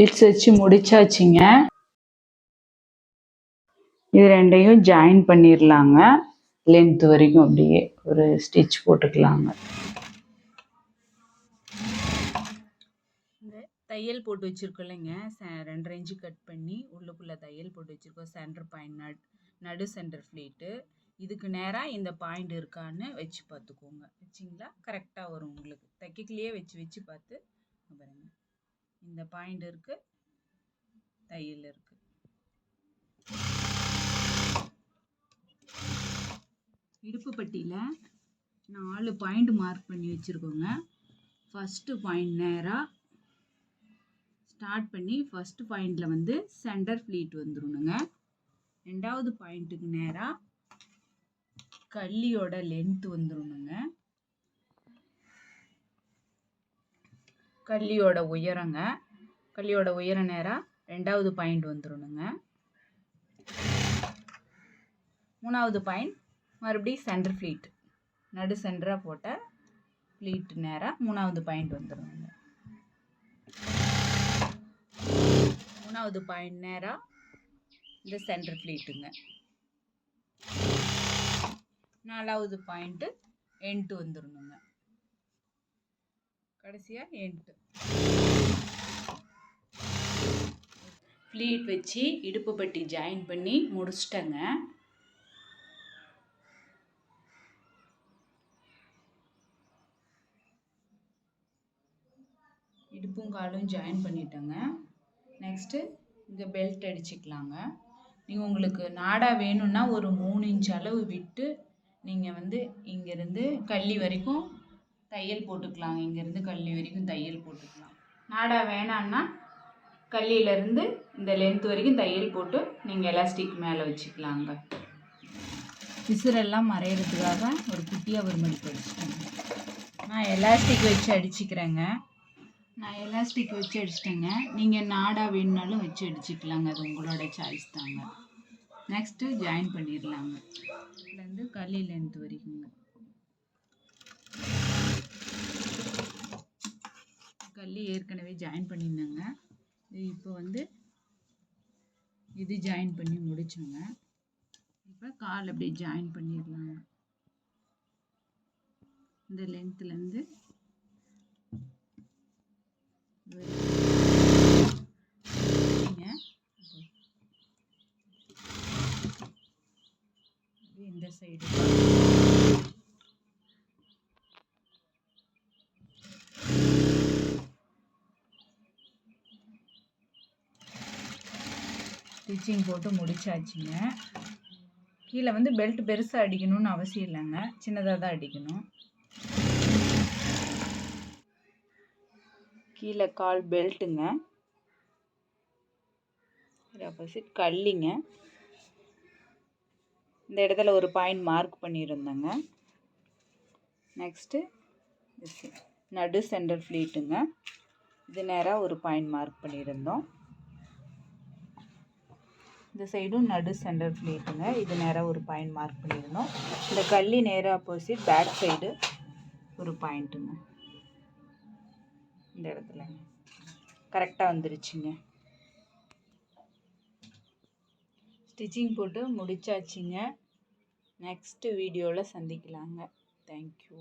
Beads வச்சு முடிச்சாச்சுங்க. இது ரெண்டையும் ஜாயின் பண்ணிடலாங்க லென்த் வரைக்கும் அப்படியே ஒரு ஸ்டிச் போட்டுக்கலாங்க. இந்த தையல் போட்டு வச்சுருக்கோம் இல்லைங்க. ச- ரெண்டரை இன்ச்சு கட் பண்ணி உள்ளுக்குள்ளே தையல் போட்டு வச்சுருக்கோம். சென்டர் பாயிண்ட் நட் நடு சென்டர் ஃப்ளீட்டு இதுக்கு நேராக இந்த பாயிண்ட் இருக்கான்னு வச்சு பார்த்துக்கோங்க. வச்சிங்களா? கரெக்டாக வரும் உங்களுக்கு. தைக்கக்குள்ளேயே வச்சு வச்சு பார்த்து பாருங்கள் இந்த பாயிண்ட் இருக்குது தையல் இருக்குது இடுப்பு பட்டியில் நாலு பாயிண்ட் மார்க் பண்ணி வச்சுருக்கோங்க. ஃபஸ்ட்டு பாயிண்ட் நேராக ஸ்டார்ட் பண்ணி ஃபஸ்ட்டு பாயிண்டில் வந்து சென்டர் ஃப்ளீட் வந்துடணுங்க ரெண்டாவது பாயிண்ட்டுக்கு நேராக கள்ளியோட லென்த் வந்துடணுங்க கள்ளியோட உயரங்க. கள்ளியோட உயர நேராக ரெண்டாவது பாயிண்ட் வந்துடணுங்க மூணாவது பாயிண்ட் மறுபடியும் சென்டர் ஃப்ளீட் நடு சென்டராக போட்ட ஃப்ளீட் நேராக மூணாவது பாயிண்ட் வந்துடுங்க மூணாவது பாயிண்ட் நேராக இந்த சென்டர் ஃப்ளீட்டுங்க நாலாவது பாயிண்ட்டு எண்ட்டு வந்துடணுங்க கடைசியாக எண்டு. ஃப்ளீட் வச்சு இடுப்பு பட்டி ஜாயின் பண்ணி முடிச்சிட்டேங்க. இடுப்பும் காலும் ஜாயின் பண்ணிட்டேங்க. நெக்ஸ்ட்டு இங்கே பெல்ட் அடிச்சுக்கலாங்க. நீங்கள் உங்களுக்கு நாடா வேணும்னா ஒரு மூணு இன்ச் அளவு விட்டு நீங்கள் வந்து இங்கேருந்து கள்ளி வரைக்கும் தையல் போட்டுக்கலாங்க இங்கேருந்து கல்லி வரைக்கும் தையல் போட்டுக்கலாம். நாடா வேணான்னா கல்லியிலேருந்து இந்த லென்த் வரைக்கும் தையல் போட்டு நீங்கள் எலாஸ்டிக் மேலே வச்சுக்கலாங்க. பிசுரெல்லாம் மறையிறதுக்காக ஒரு குட்டியாக ஒரு மடிப்பு அடிச்சிட்டேங்க நான் எலாஸ்டிக் வச்சு அடிச்சுக்கிறேங்க. நான் எலாஸ்டிக் வச்சு அடிச்சிட்டேங்க. நீங்கள் நாடா வேணுனாலும் வச்சு அடிச்சுக்கலாங்க. அது உங்களோட சாய்ஸ் தாங்க. நெக்ஸ்ட்டு ஜாயின் பண்ணிடலாங்க. இதுலேருந்து கல்லி லென்த் வரைக்குங்க. வந்து ஏற்கனவே ஜாயின் பண்ணியிருந்தேங்க. இப்போ வந்து இது ஜாயின் பண்ணி முடிச்சோங்க. இப்போ கால் அப்படியே ஜாயின் பண்ணிடலாங்க இந்த லென்த்துலேருந்து இந்த சைடு ஸ்டிச்சிங் போட்டு முடிச்சாச்சுங்க. கீழே வந்து பெல்ட் பெருசாக அடிக்கணும்னு அவசியம் இல்லைங்க. சின்னதாக தான் அடிக்கணும். கீழே கால் பெல்ட்டுங்க. ஆப்போசிட் கல்லிங்க. இந்த இடத்துல ஒரு பாயிண்ட் மார்க் பண்ணியிருந்தேங்க. நெக்ஸ்ட்டு நடு சென்டர் ஃப்ளீட்டுங்க இது நேராக ஒரு பாயிண்ட் மார்க் பண்ணியிருந்தோம். இந்த சைடும் நடு சென்டர் பண்ணியிருக்குங்க இது நேராக ஒரு பாயிண்ட் மார்க் பண்ணியிருந்தோம் இந்த கள்ளி நேராக ஆப்போசிட் பேக் சைடு ஒரு பாயிண்ட்டுங்க. இந்த இடத்துல. கரெக்டாக வந்துருச்சுங்க. ஸ்டிச்சிங் போட்டு முடிச்சாச்சுங்க. நெக்ஸ்ட்டு வீடியோவில் சந்திக்கலாங்க. தேங்க்யூ